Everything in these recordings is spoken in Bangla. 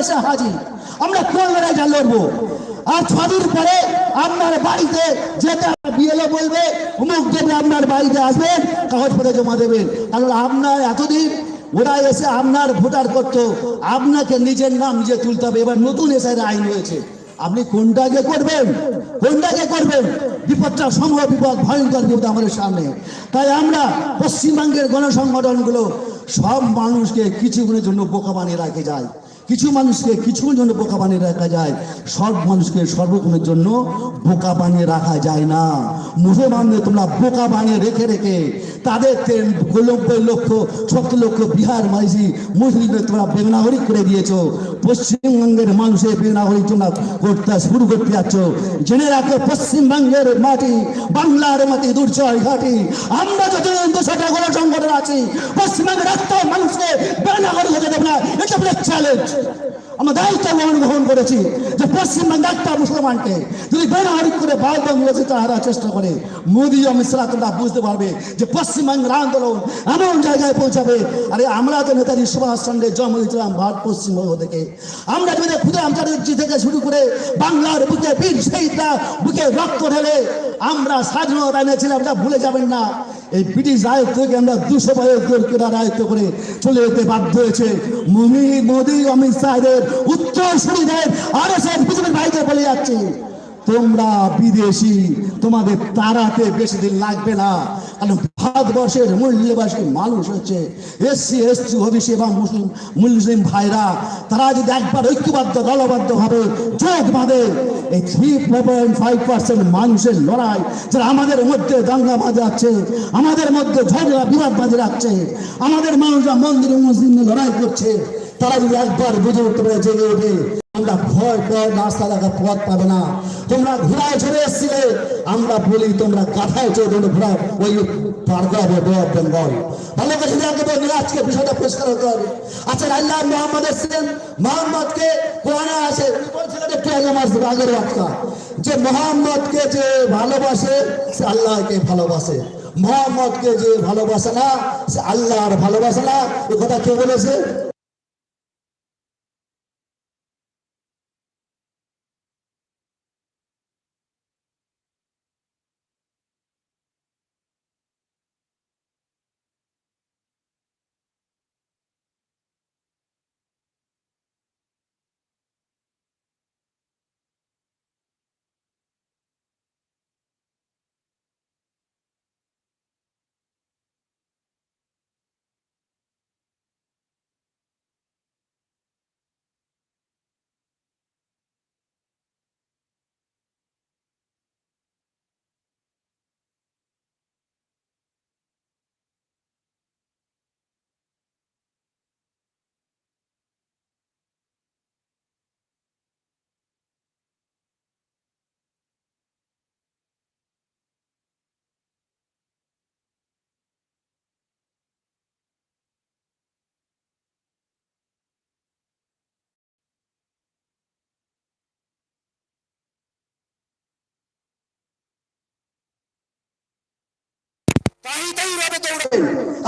এসে হাজির। আমরা লড়বো? আর ছদিন পরে আপনার বাড়িতে যেটা বিএলও বলবে, অমুক আপনার বাড়িতে আসবেন জমা দেবেন। কারণ আপনার এতদিন ওরা এসে আপনার ভোটার করতো, আপনাকে নিজের নাম নিজে তুলতে হবে। এবার নতুন এসে আইন হয়েছে আপনি কোনটাকে করবেন? কোনটাকে করবেন? বিপদটা সমূহ বিপদ, ভয়ঙ্কর বিপদ আমাদের সামনে। তাই আমরা পশ্চিমবঙ্গের গণসংগঠনগুলো সব মানুষকে কিছুক্ষণের জন্য বোকা বানিয়ে রাখে যায় কিছু মানুষকে কিছু জন্য বোকা বানিয়ে রাখা যায়, সব মানুষকে সর্বক্ষণের জন্য বোকা বানিয়ে রাখা যায় না। মুসলমানদের তোমরা বোকা বানিয়ে রেখে রেখে তাদের নব্বই লক্ষ, সত্তর লক্ষ বিহার মাইজি মুসলিমদের তোমরা বেগনাগরিক করে দিয়েছ। পশ্চিমবঙ্গের মানুষের বেগনাগরিক তোমরা করতে শুরু করতে যাচ্ছ। জেনে রাখো, পশ্চিমবঙ্গের মাটি, বাংলার মাটি, দুর্জয় ঘাটি। আমরা যতদিন দোষটা কোনো সংগঠন আছি, পশ্চিমবঙ্গের একটা মানুষকে বেগনাগরিক হতে দেবে না। এটা চ্যালেঞ্জ আমরা দায়িত্ব গ্রহণ করেছি যে পশ্চিমবঙ্গে একটা মুসলমানকে যদি বেনাহারি করে ভারত বাংলাদেশে তাহারা চেষ্টা করে। মোদী অমিত শাহ তোমরা বুঝতে পারবে যে পশ্চিমবঙ্গের আন্দোলন এমন জায়গায় পৌঁছাবে। আরে আমরা তো নেতাজি সুভাষ চন্দ্রের জন্ম দিয়েছিলাম ভারত পশ্চিমবঙ্গ থেকে। আমরা যদি ক্ষুদে আন্তর্জাতিক থেকে শুরু করে বাংলার বুকে বীর শহীদরা বুকে রক্ত ঢেলে আমরা স্বাধীনতা এনেছিলাম, এটা ভুলে যাবেন না। এই ব্রিটিশ আয়ত্ত থেকে আমরা দুশো বছর কেনার আয়ত্ত করে চলে যেতে বাধ্য হয়েছে। মমি মোদি, অমিত শাহের উত্তর সুবিধের আরও সব পৃথিবীর বাইরে বলে যাচ্ছে। তোমরা বিদেশি, তোমাদের তারাতে বেশি দিন লাগবে না। ভারতবর্ষের মূল্যবাসী মানুষ হচ্ছে এসসি, এসটি, ওবিসি এবং মুসলিম ভাইরা। তারা যদি একবার ঐক্যবদ্ধ দলবদ্ধ ভাবে জোট বাঁধে, এই থ্রি পয়েন্ট ফাইভ পার্সেন্ট মানুষের লড়াই যারা আমাদের মধ্যে দাঙ্গা বাজে যাচ্ছে আমাদের মধ্যে ঝগড়া বিবাদ বাজে রাখছে, আমাদের মানুষরা মন্দিরে মসজিদে লড়াই করছে তারা যদি একবার বুঝে উঠতে পারে জেগে ওঠে, আমরা ভয় ভয় রাস্তা দেখা পথ পাবে না। তোমরা ঘোড়ায় চলে এসেছিলে, আমরা বলি তোমরা কাঁথায় চলে তোমরা ঘোড়া ওই পারগা বে বেঙ্গল। ভালো করে বলি আজকে বিষয়টা পরিষ্কার হতে হবে। আচ্ছা আল্লাহ মোহাম্মদ এসেছেন, মোহাম্মদকে কোরআনে বলছিলেন একটু আগে মাস আগের বার্তা। যে মোহাম্মদকে যে ভালোবাসে, সে আল্লাহকে ভালোবাসে। মোহাম্মদকে যে ভালোবাসে না, সে আল্লাহর ভালোবাসে না, এ কথা কে বলেছে?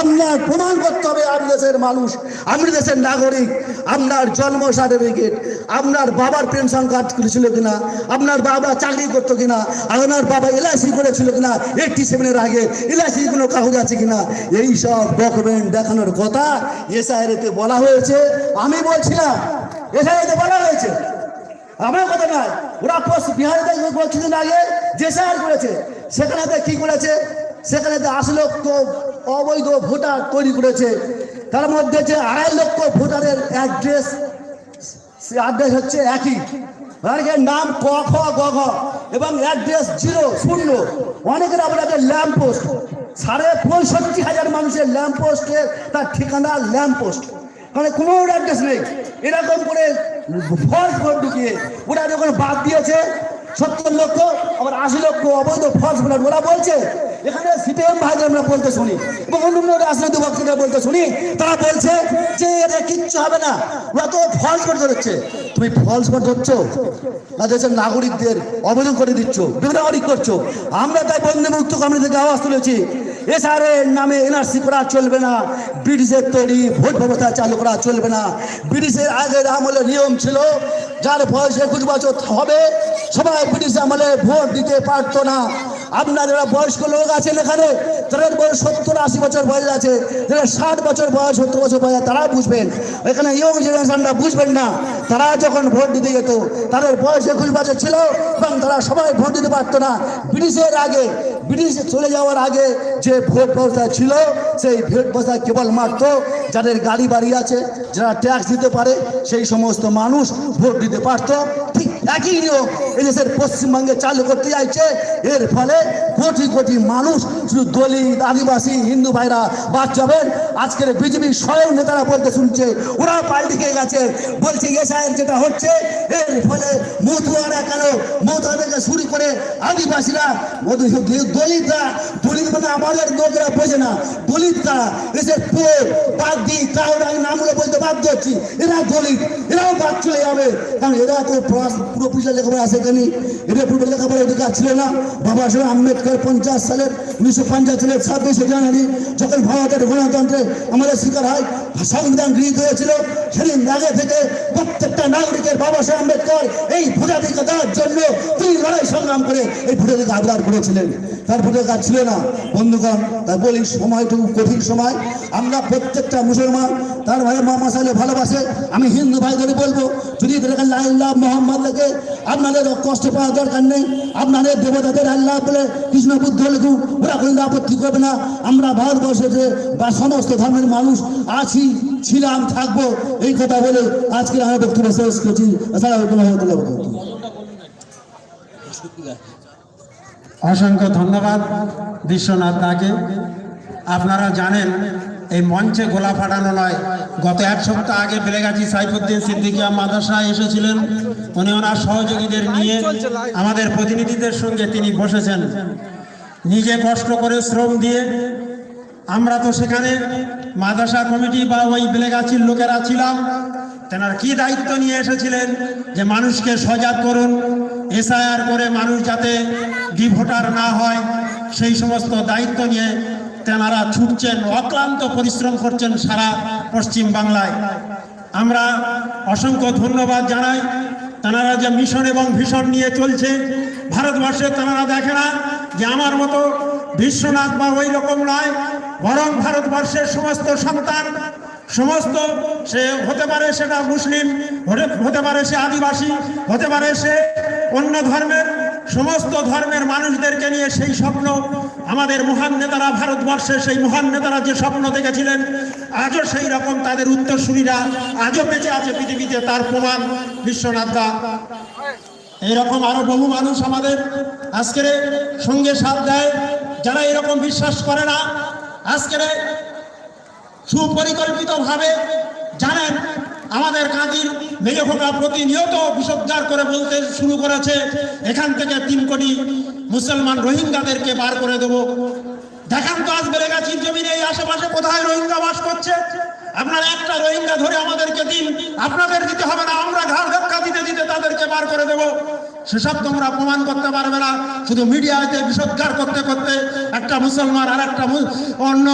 আপনার প্রমাণ করতে হবে আপনি দেশের মানুষ আপনি দেশের নাগরিক, আপনার জন্ম সার্টিফিকেট, আপনার বাবার পেনশন কার্ড ছিল কিনা, আপনার বাবা চাকরি করতো কিনা, আপনার বাবা এলআইসি করেছিল কিনা এইটটি সেভেনের আগে এলআইসি কোনো কাগজ আছে কিনা, এই সব ডকুমেন্ট দেখানোর কথা এসআইআরতে বলা হয়েছে। আমি বলছিলাম এসআইআরতে বলা হয়েছে। আমার কথা নয়, ওরা বিহারে কিছুদিন আগে যে করেছে, সেখানে কি করেছে? সেখানে আশি লক্ষ অবৈধ ভোটার তৈরি করেছে। তার মধ্যে যে আড়াই লক্ষ ভোটারের অ্যাড্রেস, সে অ্যাড্রেস হচ্ছে একই। অনেকের নাম ক, খ, গ, ঘ এবং অ্যাড্রেস জিরো, শূন্য। অনেকের আপনাদের ল্যাম্প পোস্ট। সাড়ে পঁয়ষট্টি হাজার মানুষের ল্যাম্প পোস্টে তার ঠিকানা ল্যাম্প পোস্ট। মানে কোনো অ্যাড্রেস নেই। এরকম করে ফল ঢুকিয়ে ওরা যখন বাদ দিয়েছে সত্তর লক্ষ আবার আশি লক্ষ অবৈধ ফলস ভোটার ওরা বলছে। এখানে সিপিএম ভাইদের আমরা বলতে শুনি, এবং অন্য রাজনৈতিক বক্তৃতা বলতে শুনি, তারা বলছে যে এটা কিচ্ছু হবে না, ওরা তো ফলস ভোট ধরছে। তুমি ফলস ভোট ধরছ? না দেশের নাগরিকদের অবৈধ করে দিচ্ছ বেনাগরিক করছ। আমরা তাই বন্ধে মুক্ত কমিটি থেকে আওয়াজ তুলেছি এসআরের নামে এনআরসি করা চলবে না। ব্রিটিশের তৈরি ভোট ব্যবস্থা চালু করা চলবে না। ব্রিটিশের আগের আমলে নিয়ম ছিল, যার বয়স একুশ বছর হবে, সবাই ব্রিটিশ আমলে ভোট দিতে পারতো না। আপনার যারা বয়স্ক লোক আছেন এখানে, তাদের বয়স সত্তর আশি বছর বয়স আছে, যারা ষাট বছর বয়স, সত্তর বছর বয়স তারা বুঝবেন। এখানে ইয়ং জেনারেশনরা বুঝবেন না, তারা যখন ভোট দিতে যেত, তাদের বয়স একুশ বছর ছিল এবং তারা সবাই ভোট দিতে পারতো না। ব্রিটিশের আগে, ব্রিটিশ চলে যাওয়ার আগে যে ভোট ব্যবস্থা ছিল, সেই ভোট ব্যবস্থা কেবলমাত্র যাদের গাড়ি বাড়ি আছে, যারা ট্যাক্স দিতে পারে, সেই সমস্ত মানুষ ভোট দিতে পারত। ঠিক একই নিয়ম। এদেশের পশ্চিমবঙ্গে চালু করতে চাইছে এর ফলে কোটি কোটি মানুষ, শুধু দলিত, আদিবাসী, হিন্দু ভাইরা বাদ যাবেন। আজকের বিজেপি স্বয়ং নেতারা বলতে শুনছে, ওরা পাল্টি খেয়ে গেছে। বলছে এসআইয়ের যেটা হচ্ছে, এর ফলে মধুয়ারা কেন মধুয়া থেকে শুরু করে আদিবাসীরা মধু দলিতরা দলিত মানে আমাদের লোকেরা বোঝে না। দলিতরা, এসে পুরো বাদ দিই কারণ আমি নামগুলো বলতে বাধ্য হচ্ছি। এরা দলিত, এরাও বাদ চলে যাবে। কারণ এরা তো পুরো পুজো লেখাপড়া আছে এখানে। এটা পুরো লেখাপড়া অধিকার ছিল না। বাবা সাহেব আম্বেদকর পঞ্চাশ সালের উনিশশো পঞ্চাশ সালের ছাব্বিশে জানুয়ারি যখন ভারতের গণতন্ত্রে আমাদের শিকার হয়, সংবিধান গৃহীত হয়েছিল। সেদিন আগে থেকে প্রত্যেকটা নাগরিকের বাবা সাহেব আম্বেদকর এই ভোটাধিকার দেওয়ার জন্য তিনি লড়াই সংগ্রাম করে এই ভোটাধিকার আবদার করেছিলেন। তার কাজ ছিল না। বন্ধুগণ, তাই বলি সময়টুকু কঠিন সময়। আমরা প্রত্যেকটা মুসলমান, তার ভাই মা মাসালে ভালোবাসে। আমি হিন্দু ভাইদের বলব, যদি লাইল্লাহ মোহাম্মদ লেগে, আপনাদের কষ্ট পাওয়ার দরকার নেই। আপনাদের দেবতাদের আল্লাহ বলে, কৃষ্ণ বুদ্ধ লেখুক ওরা কোনো আপত্তি করবে না। আমরা ভারতবর্ষে বা সমস্ত ধর্মের মানুষ আছি, ছিলাম, থাকব, এই কথা বলে আজকে আমরা বক্তব্য শেষ করছি। আসসালামাইকুম রহমতুল্লাহ। অসংখ্য ধন্যবাদ বিশ্বনাথ দাকে। আপনারা জানেন এই মঞ্চে গোলা ফাটানো নয়। গত এক সপ্তাহ আগে বেলেগাছি সাইফুদ্দিন সিদ্দিকিয়া মাদ্রাসায় এসেছিলেন। উনি ওনার সহযোগীদের নিয়ে আমাদের প্রতিনিধিদের সঙ্গে তিনি বসেছেন। নিজে কষ্ট করে শ্রম দিয়ে আমরা তো সেখানে মাদ্রাসা কমিটি বা ওই বেলেগাছির লোকেরা ছিলাম। তেনার কি দায়িত্ব নিয়ে এসেছিলেন? যে মানুষকে সজাগ করুন এসআইআর করে মানুষ যাতে ডিভোটার না হয়, সেই সমস্ত দায়িত্ব নিয়ে তেনারা ছুটছেন, অক্লান্ত পরিশ্রম করছেন সারা পশ্চিম বাংলায়। আমরা অসংখ্য ধন্যবাদ জানাই। তেনারা যে মিশন এবং ভীষণ নিয়ে চলছে, ভারতবর্ষে তেনারা দেখে না যে আমার মতো বিশ্বনাথ বা ওই রকম নয়, বরং ভারতবর্ষের সমস্ত সন্তান, সমস্ত সে হতে পারে সেটা মুসলিম হতে- হতে পারে সে আদিবাসী, হতে পারে সে অন্য ধর্মের, সমস্ত ধর্মের মানুষদেরকে নিয়ে সেই স্বপ্ন আমাদের মহান নেতারা ভারতবর্ষে সেই মহান নেতারা যে স্বপ্ন দেখেছিলেন, আজও সেই রকম তাদের উত্তরসূরিরা আজও বেঁচে আছে পৃথিবীতে, তার প্রমাণ বিশ্বনাথ দা। এইরকম আরও বহু মানুষ আমাদের আজকের সঙ্গে সাথ দেয়, যারা এরকম বিশ্বাস করে না, আজকের সুপরিকল্পিতভাবে জানেন আমাদের কাঁদির মেজখোকা প্রতিনিয়ত বিষোদ্ধার করে বলতে শুরু করেছে, এখান থেকে তিন কোটি মুসলমান রোহিঙ্গাদেরকে বার করে দেব। দেখান তো আজ বেড়ে গেছি, জমিনে এই আশেপাশে কোথায় রোহিঙ্গা বাস করছে? আপনারা একটা রোহিঙ্গা ধরে আমাদেরকে দিন, আপনাদের দিতে হবে না, আমরা ঘাড় ধাক্কা দিতে দিতে তাদেরকে বার করে দেব। সেসব তোমরা প্রমাণ করতে পারবে না। শুধু মিডিয়াতে বিষোদ্গার করতে করতে একটা মুসলমান আর একটা অন্য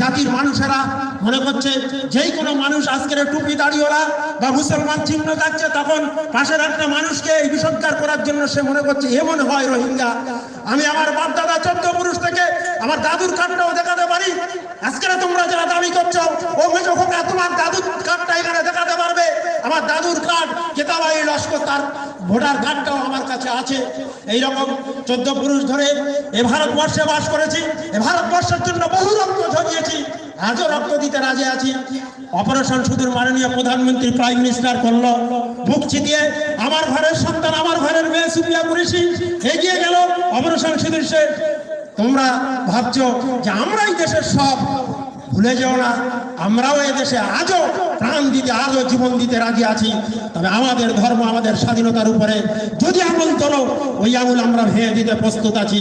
জাতির মানুষেরা মনে করছে, যেই কোনো মানুষ আজকের টুপি দাঁড়িয়েলা বা মুসলমান চিহ্ন থাকছে, তখন পাশের একটা মানুষকে এই বিষোদ্গার করার জন্য সে মনে করছে, এমন হয় রোহিঙ্গা। আমি আমার বাপ দাদা চোদ্দ পুরুষ থেকে আমার দাদুর কাঠটাও দেখাতে পারি। আজকে তোমরা যারা দাবি করছ, ও মেজো খোকা, তোমার দাদুর কার্ডটা এখানে দেখাতে পারবে। আমার দাদুর কার্ড কেতাবাই লস্কর, তার ভোটার কার্ডটাও আমার কাছে আছে। এই রকম চোদ্দ পুরুষ ধরে এ ভারতবর্ষে বাস করেছি, এ ভারতবর্ষের জন্য বহু রক্ত ঝরিয়েছি, আজও রক্ত দিতে রাজি আছি। অপারেশন সুদূর মাননীয় প্রধানমন্ত্রী প্রাইম মিনিস্টার করল, বুক চিতিয়ে আমার ঘরের সন্তান, আমার ঘরের মেয়ে সুপ্রিয়া কুরেশি এগিয়ে গেল, অপারেশন সে। তোমরা ভাবছ যে আমরাই দেশের সব ভুলে যেও না। আমরাও এদেশে আজও প্রাণ দিতে, আজও জীবন দিতে রাজি আছি। তবে আমাদের ধর্ম, আমাদের স্বাধীনতার উপরে যদি আমল করো, ওই আমল আমরা ভেঙে দিতে প্রস্তুত আছি।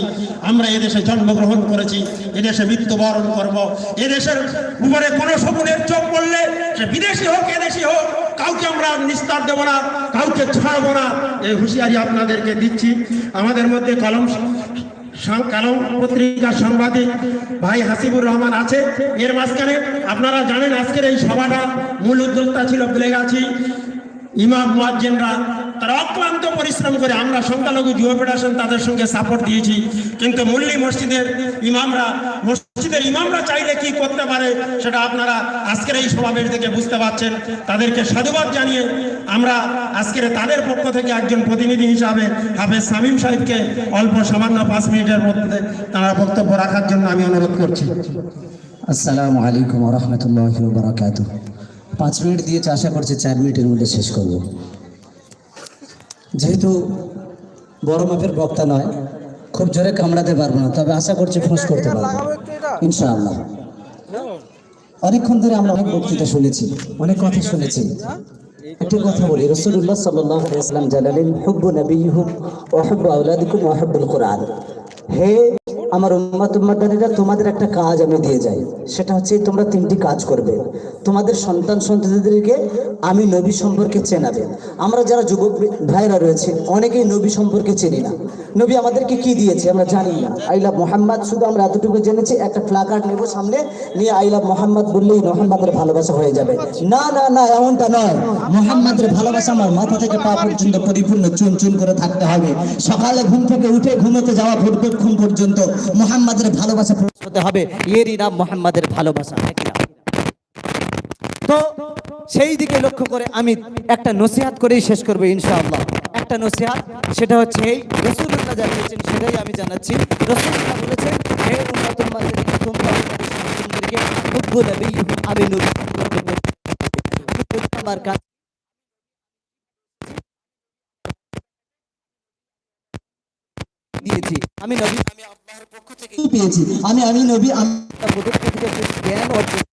আমরা এদেশে জন্মগ্রহণ করেছি এদেশে মৃত্যুবরণ করব। এদেশের উপরে কোনো শকুনের চোখ পড়লে সে বিদেশি হোক এদেশি হোক, কাউকে আমরা নিস্তার দেবো না, কাউকে ছাড়বো না। এই হুঁশিয়ারি আপনাদেরকে দিচ্ছি। আমাদের মধ্যে কলম কালম পত্রিকা সাংবাদিক ভাই হাসিবুর রহমান আছে। এর মাঝখানে আপনারা জানেন আজকের এই সভাটা মূল উদ্যোক্তা ছিল বেলেগাছি ইমাম মুয়াজ্জিনরা। তারা অক্লান্ত পরিশ্রম করে আমরা সংখ্যালঘু যুব ফেডারেশন তাদের সঙ্গে সাপোর্ট দিয়েছি। কিন্তু মুল্লি মসজিদের ইমামরা মসজিদের ইমামরা চাইলে কি করতে পারে সেটা আপনারা আজকের এই সমাবেশ থেকে বুঝতে পারছেন। তাদেরকে সাধুবাদ জানিয়ে আমরা আজকের তাদের পক্ষ থেকে একজন প্রতিনিধি হিসাবে হাফেজ সামিম সাহেবকে অল্প সামান্য পাঁচ মিনিটের মধ্যে তারা বক্তব্য রাখার জন্য আমি অনুরোধ করছি। আসসালামু আলাইকুম রহমতুল্লাহ বারাকাতু পাঁচ মিনিট দিয়েছে, আশা করছি চার মিনিটের মধ্যে শেষ করব। যেহেতু বড় মাপের বক্তা নয় খুব জোরে কামড়াতে পারব না তবে আশা করছি ফোঁস করতে পারব। ইনশাআল্লাহ। অনেকক্ষণ ধরে আমরা অনেক বক্তৃতা শুনেছি অনেক কথা শুনেছি। একটি কথা বলি রসুল্লাহ সাল্লাম জানালেন হুব্বু নবী হুব ওহব্বু আউলাদিকুম ওহব্বুল কোরআন। হে আমার উম্মাত উম্মাদারিরা তোমাদের একটা কাজ আমি দিয়ে যাই। সেটা হচ্ছে তোমরা তিনটি কাজ করবে। তোমাদের সন্তান সন্ততিদেরকে আমি নবী সম্পর্কে চেনাবে। আমরা যারা যুবক ভাইরা রয়েছে, অনেকেই নবী সম্পর্কে চিনি না। নবী আমাদেরকে কি দিয়েছে আমরা জানি না। আই লাভ মোহাম্মদ, শুধু আমরা এতটুকু জেনেছি, একটা প্লাকার্ড নেব সামনে, নিয়ে আই লাভ মোহাম্মদ বললেই মোহাম্মদের ভালোবাসা হয়ে যাবে। না না না, এমনটা নয়। মোহাম্মদের ভালোবাসা আমার মাথা থেকে পা পর্যন্ত পরিপূর্ণ চুন চুন করে থাকতে হবে। সকালে ঘুম থেকে উঠে ঘুমোতে যাওয়া পূর্বক্ষণ পর্যন্ত। মোহাম্মদের ভালোবাসা প্রকাশ হতে হবে। এরই নাম মোহাম্মদের ভালোবাসা তো সেই দিকে লক্ষ্য করে আমি একটা নসিহাত করেই শেষ করব ইনশাআল্লাহ। একটা নসিহাত, সেটা হচ্ছে এই রসুল্লাহ জানিয়েছেন সেটাই আমি জানাচ্ছি। রসুল্লাহ বলেছেন, হে উম্মাতের তোমরা তোমাদেরকে হুব্বু নবী আমি নবী সম্পর্কে বলছি। আমি বলি আমার কাছে দিয়েছি। আমি নবী আমি আল্লাহর পক্ষ থেকে পেয়েছি। আমি আমি নবী আমি পক্ষ থেকে জ্ঞান অর্জন